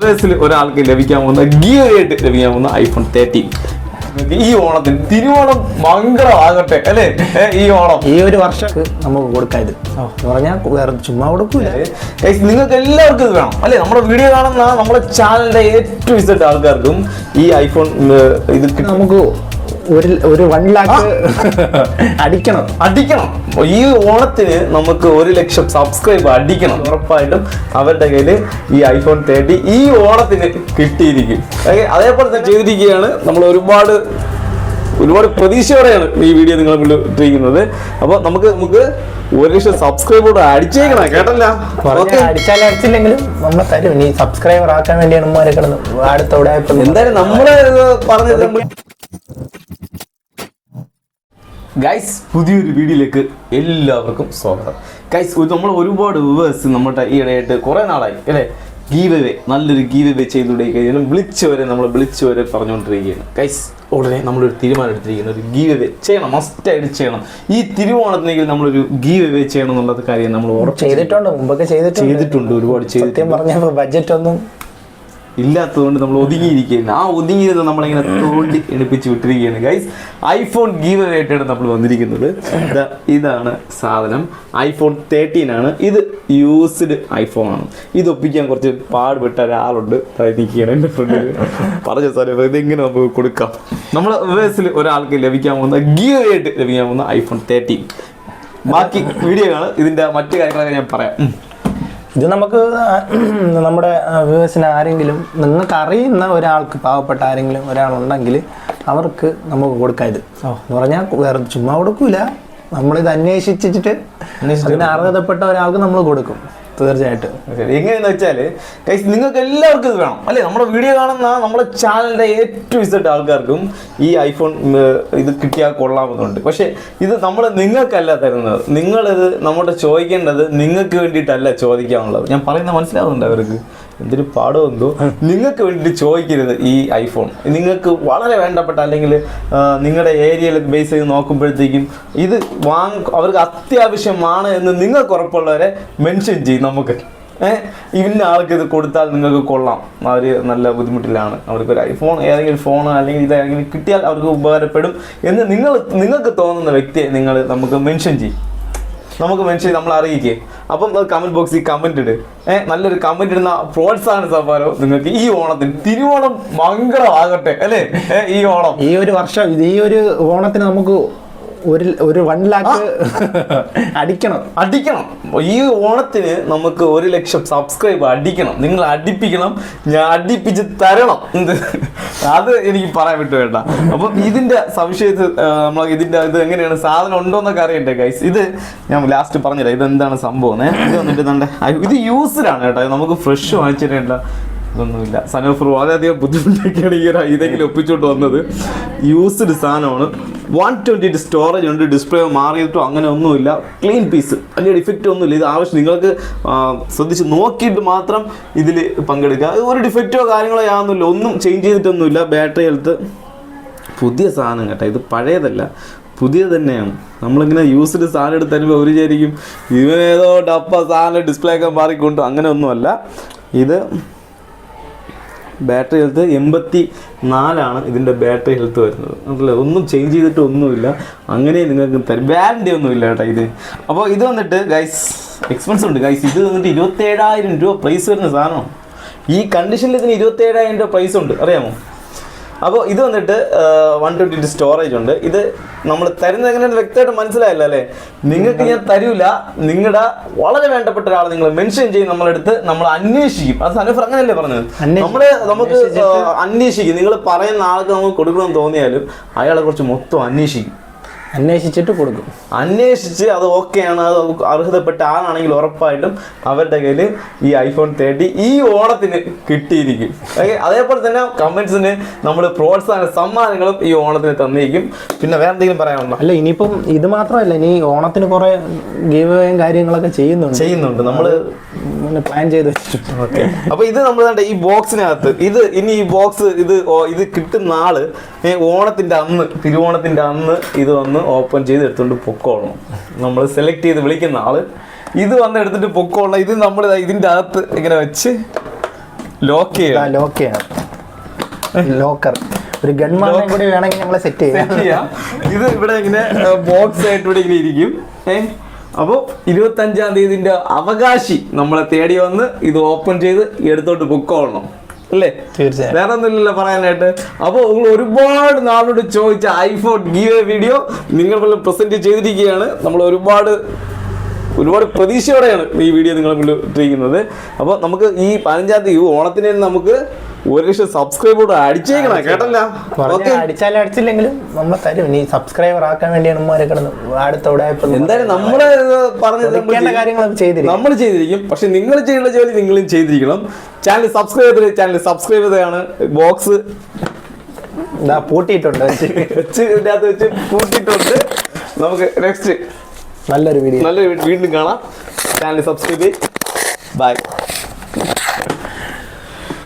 വയസ്സിൽ ഒരാൾക്ക് ലഭിക്കാൻ പോകുന്ന ഗിയറായിട്ട് ലഭിക്കാൻ പോകുന്ന ഐഫോൺ തേർട്ടീൻ ഈ ഓണത്തിന് തിരുവോണം മംഗളമാകട്ടെ അല്ലേ? ഈ ഓണം. ഈ ഒരു വർഷം നമുക്ക് കൊടുക്കരുത് പറഞ്ഞാൽ വേറെ ചുമ്മാ കൊടുക്കൂല. നിങ്ങൾക്ക് എല്ലാവർക്കും ഇത് വേണം അല്ലെ? നമ്മുടെ വീഡിയോ കാണുന്ന നമ്മുടെ ചാനലിന്റെ ഏറ്റവും ഇഷ്ടപ്പെട്ട ആൾക്കാർക്കും ഈ ഐഫോൺ ഇത് നമുക്ക് ഒരു ഒരു വൺ ലാക്ക് അടിക്കണം. അടിക്കണം. ഈ ഓണത്തിന് നമുക്ക് ഒരു ലക്ഷം സബ്സ്ക്രൈബ് അടിക്കണം. ഉറപ്പായിട്ടും അവരുടെ കയ്യിൽ ഈ ഐഫോൺ തേർട്ടി ഈ ഓണത്തിന് കിട്ടിയിരിക്കും. അതേപോലെ തന്നെ ചെയ്തിരിക്കുകയാണ്. നമ്മൾ ഒരുപാട് ഒരുപാട് പ്രതീക്ഷയോടെയാണ് ഈ വീഡിയോ നിങ്ങളെ മുന്നിൽ ഇട്ടിരിക്കുന്നത്. അപ്പോൾ നമുക്ക് നമുക്ക് ഒരു ലക്ഷം സബ്സ്ക്രൈബോട് അടിച്ചേക്കണം. കേട്ടല്ല? അടിച്ചാലും അടിച്ചില്ലെങ്കിലും നമ്മൾ തരും. ഈ സബ്സ്ക്രൈബർ ആക്കാൻ വേണ്ടിയാണ് അടുത്തോടെ എന്തായാലും നമ്മൾ പറഞ്ഞത് നമ്മൾ ഗൈസ് പുതിയൊരു വീഡിയോയിലേക്ക് എല്ലാവർക്കും സ്വാഗതം. ഗൈസ് നമ്മൾ ഒരുപാട് വ്യൂവേഴ്സ് നമ്മുടെ ഈ ഇടയായിട്ട് കുറേ നാളായി അല്ലേ? ഗീവവേ നല്ലൊരു ഗീവവേ ചെയ്തുകൊണ്ടേ കഴിഞ്ഞാലും വിളിച്ചവരെ നമ്മൾ വിളിച്ചവരെ പറഞ്ഞുകൊണ്ടിരിക്കുകയാണ്. ഗൈസ് ഉടനെ നമ്മളൊരു തീരുമാനം എടുത്തിരിക്കുന്നത് ഒരു ഗീവവേ ചെയ്യണം മസ്റ്റായിട്ട് ചെയ്യണം. ഈ തിരുവോണത്തിനെങ്കിൽ നമ്മളൊരു ഗീവവേ ചെയ്യണം എന്നുള്ളത് കാര്യം നമ്മൾ ചെയ്തിട്ടുണ്ട് മുമ്പൊക്കെ ചെയ്തിട്ടുണ്ട്. ചെയ്തിട്ടുണ്ട് ഒരുപാട് ചെയ്തിട്ടുണ്ട്. ബഡ്ജറ്റ് ഒന്നും ഇല്ലാത്തതുകൊണ്ട് നമ്മൾ ഒതുങ്ങിയിരിക്കുകയാണ്. ആ ഒതുങ്ങിയിരുന്ന് നമ്മളിങ്ങനെ തോണ്ടി എടുപ്പിച്ച് വിട്ടിരിക്കുകയാണ്. ഗൈസ് ഐഫോൺ ഗീവ് ആയിട്ടാണ് നമ്മൾ വന്നിരിക്കുന്നത്. ഇതാണ് സാധനം. ഐഫോൺ തേർട്ടീൻ ആണ്. ഇത് യൂസ്ഡ് ഐഫോൺ ആണ്. ഇത് ഒപ്പിക്കാൻ കുറച്ച് പാടുപെട്ട ഒരാളുണ്ട്. നിൽക്കുകയാണ് എന്റെ ഫ്രണ്ട് പറഞ്ഞ സാറേ ഇതെങ്ങനെ നമുക്ക് കൊടുക്കാം. നമ്മൾ വേഴ്സിൽ ഒരാൾക്ക് ലഭിക്കാൻ പോകുന്ന ഗീവ് ആയിട്ട് ലഭിക്കാൻ പോകുന്ന ഐഫോൺ തേർട്ടീൻ ബാക്കി വീഡിയോ ആണ് ഇതിന്റെ മറ്റു കാര്യങ്ങളൊക്കെ ഞാൻ പറയാം. ഇത് നമുക്ക് നമ്മുടെ വ്യൂവേഴ്സിന് ആരെങ്കിലും നിങ്ങൾക്ക് അറിയുന്ന ഒരാൾക്ക് പാവപ്പെട്ട ആരെങ്കിലും ഒരാളുണ്ടെങ്കിൽ അവർക്ക് നമുക്ക് കൊടുക്കാം ഇത്. എന്ന് പറഞ്ഞാൽ വേറെ ചുമ്മാ കൊടുക്കൂല. നമ്മളിത് അന്വേഷിച്ചിട്ട് അതിന് അർഹതപ്പെട്ട ഒരാൾക്ക് നമ്മൾ കൊടുക്കും. തീർച്ചയായിട്ടും. എങ്ങനെയെന്ന് വെച്ചാൽ guys, നിങ്ങൾക്ക് എല്ലാവർക്കും ഇത് വേണം. അല്ലേ? നമ്മുടെ വീഡിയോ കാണുന്ന നമ്മുടെ ചാനലിന്റെ ഏറ്റവും ഇഷ്ടപ്പെട്ട ആൾക്കാർക്കും ഈ ഐഫോൺ ഇത് കിട്ടിയാൽ കൊള്ളാമെന്നുണ്ട് പക്ഷേ ഇത് നമ്മൾ നിങ്ങൾക്കല്ല തരുന്നത്. നിങ്ങളിത് നമ്മുടെ ചോദിക്കേണ്ടത് നിങ്ങൾക്ക് വേണ്ടിയിട്ടല്ല ചോദിക്കാനുള്ളത്. ഞാൻ പറയുന്നത് മനസ്സിലാവുന്നുണ്ട് അവർക്ക്? എന്തൊരു പാടമെന്തോ നിങ്ങൾക്ക് വേണ്ടിയിട്ട് ചോദിക്കരുത് ഈ ഐഫോൺ നിങ്ങൾക്ക് വളരെ വേണ്ടപ്പെട്ട അല്ലെങ്കിൽ നിങ്ങളുടെ ഏരിയയിൽ ബേസ് ചെയ്ത് നോക്കുമ്പോഴത്തേക്കും ഇത് വാങ് അവർക്ക് അത്യാവശ്യമാണ് എന്ന് നിങ്ങൾക്ക് ഉറപ്പുള്ളവരെ മെൻഷൻ ചെയ്യും നമുക്ക്. ഇന്ന ആൾക്ക് ഇത് കൊടുത്താൽ നിങ്ങൾക്ക് കൊള്ളാം. അവർ നല്ല ബുദ്ധിമുട്ടിലാണ്. അവർക്ക് ഒരു ഐഫോൺ ഏതെങ്കിലും ഫോൺ അല്ലെങ്കിൽ ഇതെങ്കിലും കിട്ടിയാൽ അവർക്ക് ഉപകാരപ്പെടും എന്ന് നിങ്ങൾ നിങ്ങൾക്ക് തോന്നുന്ന വ്യക്തിയെ നിങ്ങൾ നമുക്ക് മെൻഷൻ ചെയ്യും. നമുക്ക് മെൻഷൻ നമ്മൾ അറിയിക്കേ അപ്പം കമന്റ് ബോക്സിൽ കമന്റ് ഇട്. ഏഹ് നല്ലൊരു കമന്റ് ഇടുന്ന പ്രോത്സാഹന സമ്മാനവും നിങ്ങൾക്ക് ഈ ഓണത്തിന്? തിരുവോണം മംഗളമാകട്ടെ അല്ലേ? ഈ ഓണം. ഈ ഒരു വർഷം ഈ ഒരു ഓണത്തിന് നമുക്ക് ഒരു ഒരു വൺ ലാക്ക് അടിക്കണം. അടിക്കണം. ഈ ഓണത്തിന് നമുക്ക് ഒരു ലക്ഷം സബ്സ്ക്രൈബ് അടിക്കണം. നിങ്ങൾ അടിപ്പിക്കണം. ഞാൻ അടിപ്പിച്ച് തരണം. എന്ത്? അത് എനിക്ക് പറയാൻ വിട്ടു വേണ്ട അപ്പം ഇതിന്റെ സംശയത്തിൽ നമ്മൾ ഇതിന്റെ ഇത് എങ്ങനെയാണ്? സാധനം ഉണ്ടോ എന്നൊക്കെ അറിയണ്ടേ ഗൈസ് ഇത് ഞാൻ ലാസ്റ്റ് പറഞ്ഞില്ല ഇത് എന്താണ് സംഭവം? ഇത് വന്നിട്ട് നല്ല ഇത് യൂസ്ഡ് ആണ് കേട്ടോ. നമുക്ക് ഫ്രഷ് വാങ്ങിച്ചിട്ടില്ല ഇതൊന്നുമില്ല. സനോഫർ വളരെയധികം ബുദ്ധിമുട്ടൊക്കെയാണ് ഈ ഒരു ഇതെങ്കിലും ഒപ്പിച്ചുകൊണ്ട് വന്നത്. യൂസ്ഡ് സാധനമാണ്. വൺ ട്വന്റി സ്റ്റോറേജ് ഉണ്ട്. ഡിസ്പ്ലേ മാറിയിട്ടും അങ്ങനെ ഒന്നുമില്ല. ക്ലീൻ പീസ് വലിയ ഡിഫക്റ്റ് ഒന്നുമില്ല. ഇത് ആവശ്യം നിങ്ങൾക്ക് ശ്രദ്ധിച്ച് നോക്കിയിട്ട് മാത്രം ഇതിൽ പങ്കെടുക്കുക. ഒരു ഡിഫക്റ്റോ കാര്യങ്ങളോ യാതൊന്നുമില്ല ഒന്നും ചേഞ്ച് ചെയ്തിട്ടൊന്നുമില്ല. ബാറ്ററി ഹെൽത്ത് പുതിയ സാധനം കേട്ടോ. ഇത് പഴയതല്ല. പുതിയ തന്നെയാണ്. നമ്മളിങ്ങനെ യൂസ്ഡ് സാധനം എടുത്ത് തരുമ്പോൾ ഒരു ചേരിക്കും ഇവനേതോ ഡപ്പ സാധനം ഡിസ്പ്ലേ ഒക്കെ മാറിക്കൊണ്ടു. അങ്ങനെ ഒന്നുമല്ല ഇത് ബാറ്ററി ഹെൽത്ത് എൺപത്തി നാലാണ് ഇതിന്റെ ബാറ്ററി ഹെൽത്ത് വരുന്നത്. അതല്ല ഒന്നും ചേഞ്ച് ചെയ്തിട്ട് ഒന്നുമില്ല. അങ്ങനെ നിങ്ങൾക്ക് തരും വാറണ്ടി ഒന്നുമില്ല കേട്ടോ ഇത്. അപ്പോൾ ഇത് വന്നിട്ട് ഗൈസ് എക്സ്പെൻസ് ഉണ്ട്. ഗൈസ് ഇത് വന്നിട്ട് ഇരുപത്തേഴായിരം രൂപ പ്രൈസ് വരുന്ന സാധനമാണ്. ഈ കണ്ടീഷനിൽ ഇതിന് ഇരുപത്തേഴായിരം രൂപ പ്രൈസ് ഉണ്ട്. അറിയാമോ? അപ്പോൾ ഇത് വന്നിട്ട് വൺ ട്വന്റി സ്റ്റോറേജ് ഉണ്ട്. ഇത് നമ്മൾ തരുന്നത് എങ്ങനെയാണ് വ്യക്തമായിട്ട് മനസ്സിലായില്ല അല്ലേ? നിങ്ങൾക്ക് ഞാൻ തരൂല. നിങ്ങളുടെ വളരെ വേണ്ടപ്പെട്ട ഒരാൾ നിങ്ങൾ മെൻഷൻ ചെയ്യും നമ്മളെടുത്ത് നമ്മൾ അന്വേഷിക്കും. അത് സനഫർ അങ്ങനെയല്ലേ പറഞ്ഞത്? നമ്മൾ നമ്മൾ നമുക്ക് അന്വേഷിക്കും. നിങ്ങൾ പറയുന്ന ആൾക്ക് നമുക്ക് കൊടുക്കണമെന്ന് തോന്നിയാലും അയാളെ കുറിച്ച് മൊത്തം അന്വേഷിക്കും. അന്വേഷിച്ചിട്ട് കൊടുക്കും. അന്വേഷിച്ച് അത് ഓക്കെയാണ് അത് അർഹതപ്പെട്ട ആളാണെങ്കിൽ ഉറപ്പായിട്ടും അവരുടെ കയ്യിൽ ഈ ഐഫോൺ തേർട്ടി ഈ ഓണത്തിന് കിട്ടിയിരിക്കും. ഓക്കെ അതേപോലെ തന്നെ കമന്റ്സിന് നമ്മൾ പ്രോത്സാഹന സമ്മാനങ്ങളും ഈ ഓണത്തിന് തന്നിരിക്കും പിന്നെ വേറെ എന്തെങ്കിലും പറയാനുണ്ടോ? അല്ല ഇനിയിപ്പം ഇത് മാത്രമല്ല ഇനി ഓണത്തിന് കുറെ ഗീവയും കാര്യങ്ങളൊക്കെ ചെയ്യുന്നുണ്ട്. ചെയ്യുന്നുണ്ട്. നമ്മൾ പ്ലാൻ ചെയ്ത് ഓക്കെ അപ്പൊ ഇത് നമ്മൾ ഈ ബോക്സിനകത്ത് ഇത് ഇനി ഈ ബോക്സ് ഇത് ഇത് കിട്ടുന്ന ആൾ ഓണത്തിന്റെ അന്ന് തിരുവോണത്തിന്റെ അന്ന് ഇത് വന്ന് ഓപ്പൺ ചെയ്ത് എടുത്തുകൊണ്ട് പൊക്കോളണം. നമ്മൾ സെലക്ട് ചെയ്ത് വിളിക്കുന്ന ആൾ ഇത് വന്ന് എടുത്തിട്ട് പൊക്കോളണം. ഇത് നമ്മൾ ഇതിന്റെ അകത്ത് ഇങ്ങനെ വെച്ച് ലോക്ക് ചെയ്യാം ലോക്ക് ചെയ്യണം. ലോക്കർ ഒരു ഗൺമാനെ കൂടി വേണമെങ്കിൽ ഞങ്ങൾ സെറ്റ് ചെയ്യാം. ഇത് ഇവിടെ ഇങ്ങനെ ബോക്സ് ആയിട്ട് ഇവിടെ ഇങ്ങനെ ഇരിക്കും. അപ്പോൾ ഇരുപത്തഞ്ചാം തീയതിന്റെ അവകാശി നമ്മളെ തേടി വന്ന് ഇത് ഓപ്പൺ ചെയ്ത് എടുത്തോട്ട് ബുക്കോളണം അല്ലേ? തീർച്ചയായും. വേറെ ഒന്നുമില്ലല്ലോ പറയാനായിട്ട്. അപ്പോൾ നിങ്ങൾ ഒരുപാട് നാളോട് ചോദിച്ച ഐഫോൺ ഗീവ് വീഡിയോ നിങ്ങൾ പ്രസന്റ് ചെയ്തിരിക്കുകയാണ്. നമ്മൾ ഒരുപാട് ഒരുപാട് പ്രതീക്ഷയോടെയാണ് ഈ വീഡിയോ നിങ്ങളെ മുന്നിൽ ഇട്ടിരിക്കുന്നത്. അപ്പോൾ നമുക്ക് ഈ പതിനഞ്ചാം തീയതി ഓണത്തിന് നമുക്ക് ഒരു ലക്ഷം സബ്സ്ക്രൈബർ അടിച്ചേക്കണം. കേട്ടല്ല? അടിച്ചാലും അടിച്ചില്ലെങ്കിലും നമ്മൾ തരും. ഇനി സബ്സ്ക്രൈബർ ആക്കാൻ വേണ്ടിയാണ് ഉമ്മാരെ കിടന്ന് അടുത്തോടെ എന്തായാലും നമ്മൾ ചെയ്യും. കാര്യങ്ങൾ ചെയ്തിരിക്കും. നമ്മൾ ചെയ്തിരിക്കും. പക്ഷെ നിങ്ങൾ ചെയ്യേണ്ട ജോലി നിങ്ങളും ചെയ്തിരിക്കണം. ചാനൽ സബ്സ്ക്രൈബ് ചെയ്ത് ചാനൽ സബ്സ്ക്രൈബ് ചെയ്തതാണ് ബോക്സ് ഇതാ പൂട്ടിയിട്ടുണ്ട്. വെച്ച്. ഇതിനകത്ത് വെച്ച് പൂട്ടിയിട്ടുണ്ട്. നമുക്ക് നെക്സ്റ്റ് നല്ലൊരു വീഡിയോ നല്ല വീണ്ടും കാണാം. ചാനൽ സബ്സ്ക്രൈബ് ചെയ്ത് ബൈ